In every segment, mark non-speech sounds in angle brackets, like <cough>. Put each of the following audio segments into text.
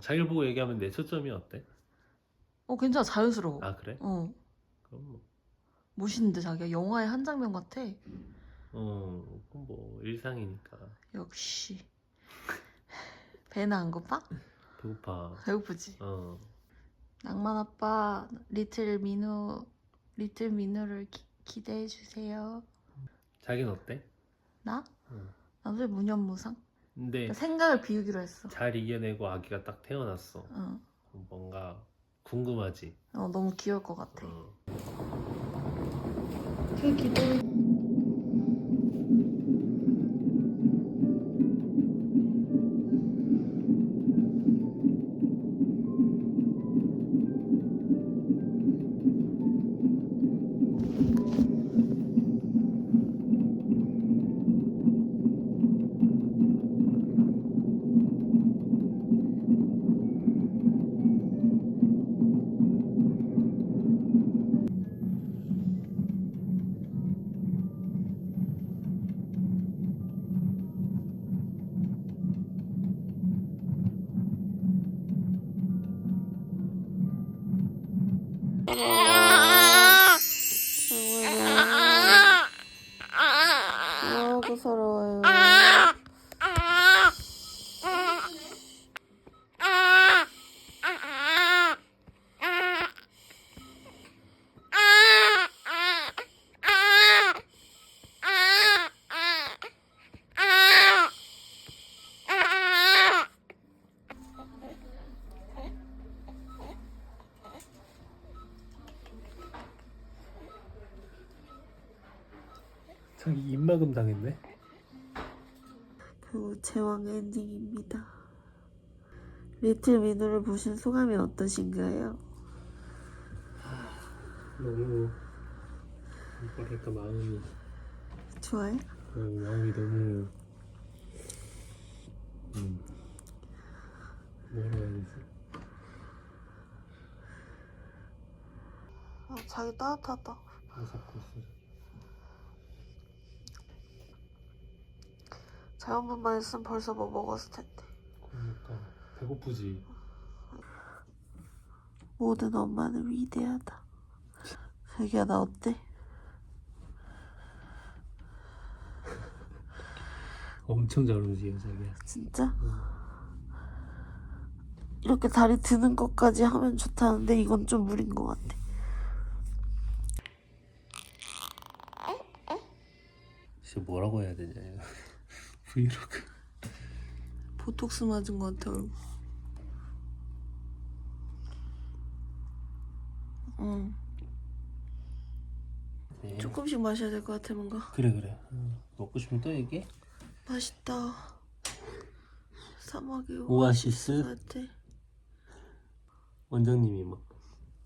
자기를 보고 얘기하면 내 초점이 어때? 어 괜찮아 자연스러워. 아 그래? 어 그럼 뭐, 멋있는데 자기가 영화의 한 장면 같아. 어, 그건 뭐 일상이니까 역시 <laughs> 배는 안 고파? 배고파. 배고프지. 어, 낭만 아빠 리틀 민우 리틀 민우를 기, 기대해 주세요. 자기는 어때? 나? 응. 나도 무념무상. 근데 생각을 비우기로 했어. 잘 이겨내고 아기가 딱 태어났어. 어, 뭔가 궁금하지. 어 너무 귀여울 것 같아. 어. 되게 기대. 자기 입막음 당했네. 그 제왕의 엔딩입니다. 리틀 민우를 보신 소감이 어떠신가요? 너무 뭐랄까 마음이 좋아요? 어, 마음이 너무 음 뭐라 해야 되지? 아, 자기 따뜻하다. 아사코스 자연분만 했으면 벌써 뭐 먹었을 텐데. 그러니까 배고프지. 모든 엄마는 위대하다. 자기야 나 어때? <laughs> 엄청 잘 움직여 자기야. 진짜? 이렇게 다리 드는 것까지 하면 좋다는데 이건 좀 무리인 것 같아. 진짜 뭐라고 해야 되냐 이거. 브이로그. 보톡스 맞은 것 같아 얼굴. 응. 네. 조금씩 마셔야 될 것 같아 뭔가. 그래 그래. 음, 먹고 싶으면 또 얘기해. 맛있다. 사막의 오아시스 같아. 원장님이 막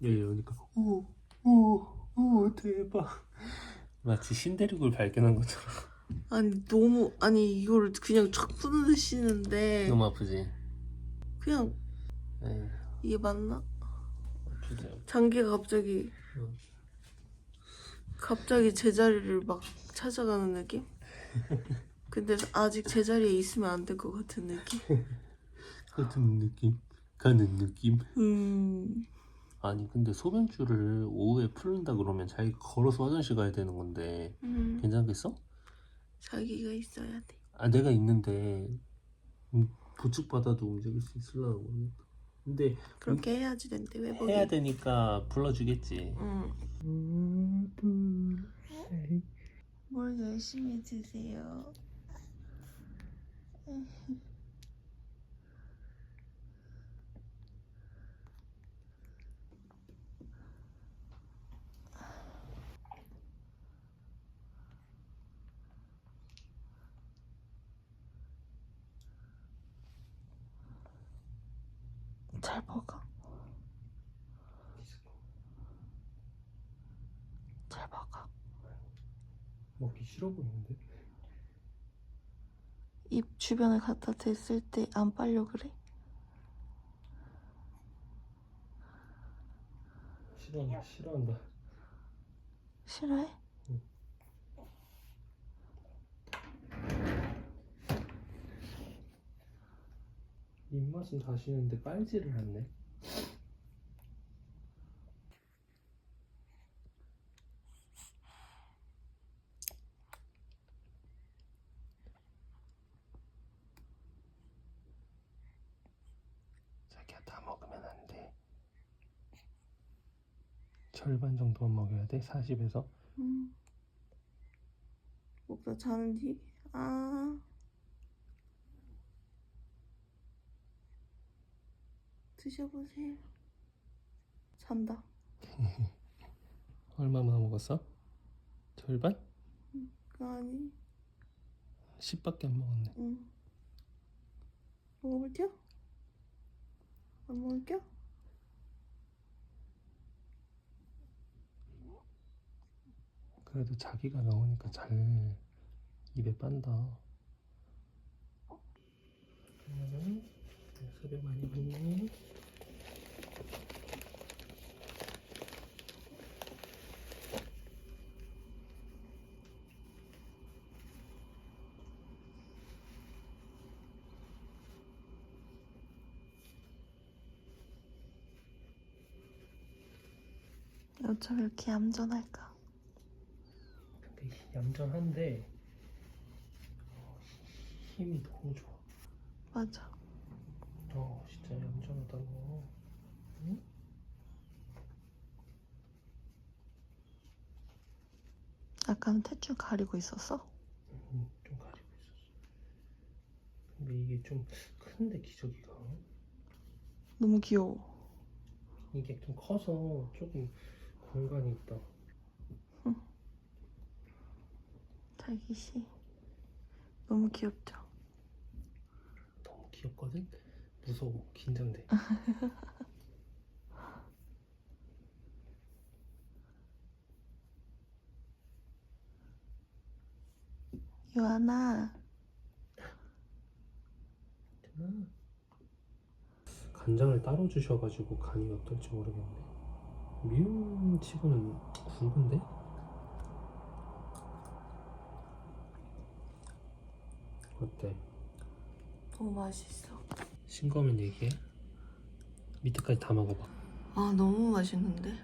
여기 오니까 오오오 대박. 마치 신대륙을 발견한 것처럼. 아니 너무 아니 이거를 그냥 촥 푸드시는데 너무 아프지. 그냥 에이, 이게 맞나? 아프지. 장기가 갑자기 응. 갑자기 제자리를 막 찾아가는 느낌? <laughs> 근데 아직 제자리에 있으면 안 될 것 같은 느낌? <laughs> 같은 느낌, 가는 느낌. 음 아니 근데 소변줄을 오후에 풀린다 그러면 자기 걸어서 화장실 가야 되는 건데 음, 괜찮겠어? 자기가 있어야 돼. 아 내가 있는데 음, 부축 받아도 움직일 수 있을라나 모르겠다. 근데 그렇게 해야지 된대 왜 거기? 해야 되니까 불러주겠지. 응. 뭘 열심히 드세요. 잘 먹어. 잘 먹어. 먹기 싫어 보이는데? 입 주변에 갖다 댔을 때 안 빨려 그래? 싫어한다, 싫어한다. 싫어해? 입맛은 다시는데 빨지를 않네. 자기야 다 먹으면 안 돼. 절반 정도만 먹여야 돼. 40에서. 음. 먹다 자는디? 아. 드셔보세요. 잔다. <laughs> 얼마나 먹었어? 절반? 그거 아니? 10밖에 안 먹었네. 응. 먹어볼게요? 안 먹을게요? 그래도 자기가 나오니까 잘 입에 빤다. 그러면은 섭외 많이 받네. 어쩜 이렇게 얌전할까? 근데 얌전한데 어, 힘이 너무 좋아. 맞아. 어 진짜 얌전하다고. 응? 약간 탯줄 가리고 있었어? 음, 좀 가리고 있었어. 근데 이게 좀 큰데 기저귀가 너무 귀여워. 이게 좀 커서 조금 공간이 있다. 자기 씨. 너무 귀엽죠? 너무 귀엽거든. 무서워, 긴장돼. <laughs> 유아나. 간장을 따로 주셔가지고 간이 어떨지 모르겠네. 미음 치고는 굵은데? 어때? 너무 맛있어. 싱거우면 얘기해. 밑에까지 다 먹어봐. 아, 너무 맛있는데?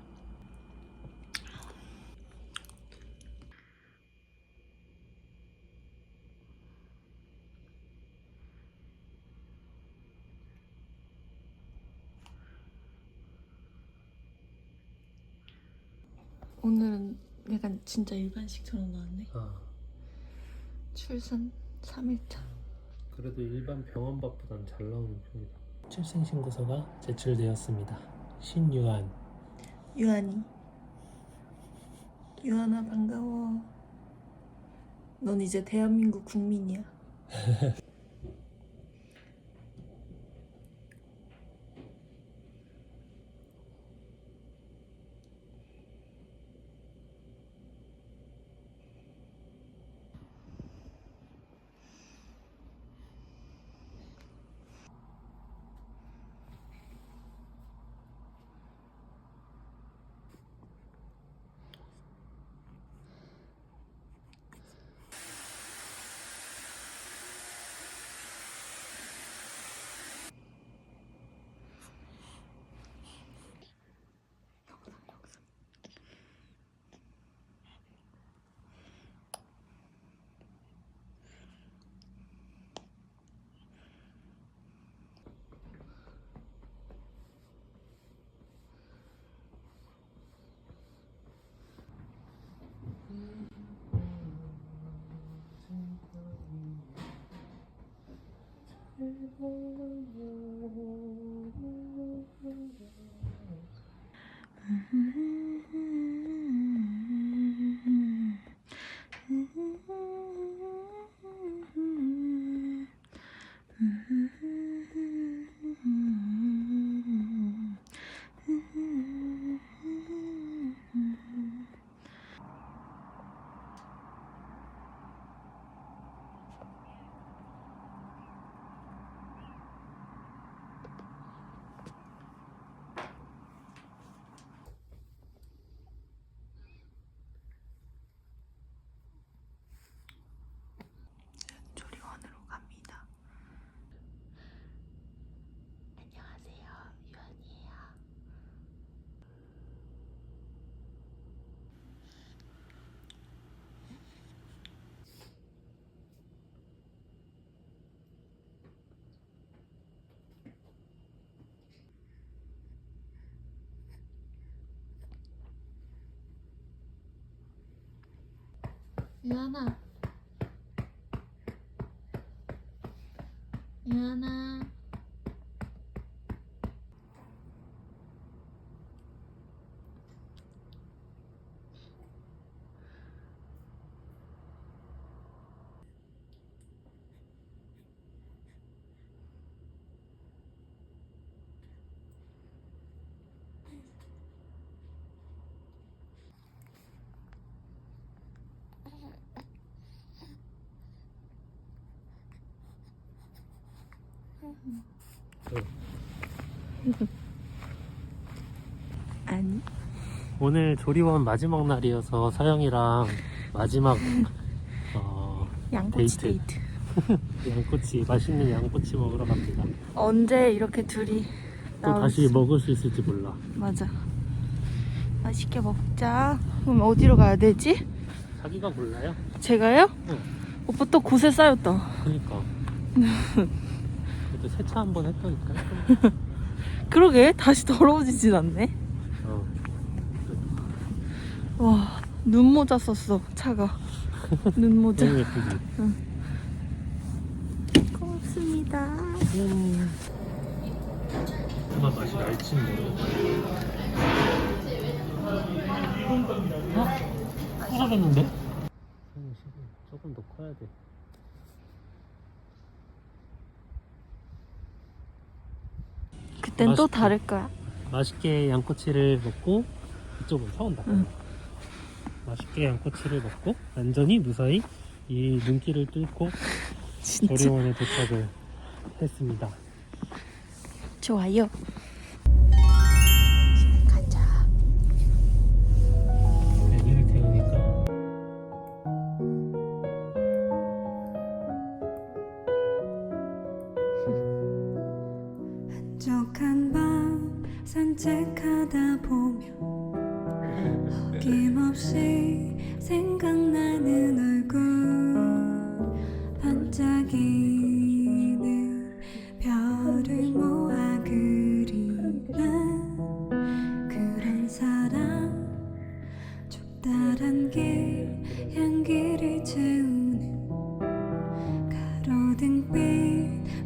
오늘은 약간 진짜 일반식처럼 나왔네. 아, 출산 3일차. 그래도 일반 병원밥보단 잘 나오는 편이다. 출생 신고서가 제출되었습니다. 신유한. 유한이. 유한아 반가워. 넌 이제 대한민국 국민이야. <laughs> hold you. 유한아 유한아 아니 오늘 조리원 마지막 날이어서 서영이랑 마지막 어, 양꼬치 데이트. 데이트. <laughs> 양꼬치 맛있는 양꼬치 먹으러 갑니다. 언제 이렇게 둘이 또 다시 먹을 수 있을지 몰라. 맞아. 맛있게 먹자. 그럼 어디로 가야 되지? 자기가 몰라요? 제가요? 응. 오빠 또 곳에 쌓였다. 그니까. <laughs> 그래도 세차 한 번 했다니까. <laughs> 그러게 다시 더러워지진 않네. 어. 와 눈모자 썼어 차가. 눈모자. 너무 예쁘지? 고맙습니다. 음. 그만 맛이 모르겠다. 어? 부서졌는데? 조금 더 커야 돼. 땐 또 맛있다. 다를 거야. 맛있게 양꼬치를 먹고 이쪽으로 사온다. 응. 맛있게 양꼬치를 먹고 안전히 무사히 이 눈길을 뚫고 <laughs> 진짜 조리원에 도착을 했습니다. 좋아요. 산책하다 보면 어김없이 생각나는 얼굴. 반짝이는 별을 모아 그리는 그런 사람 좁다란 길 향기를 채우는 가로등빛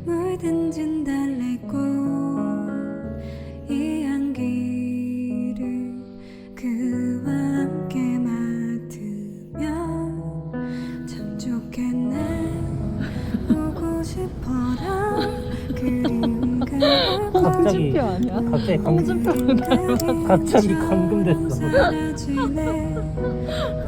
물든 진 갑자기 감, <laughs> 갑자기 감금됐어. <laughs>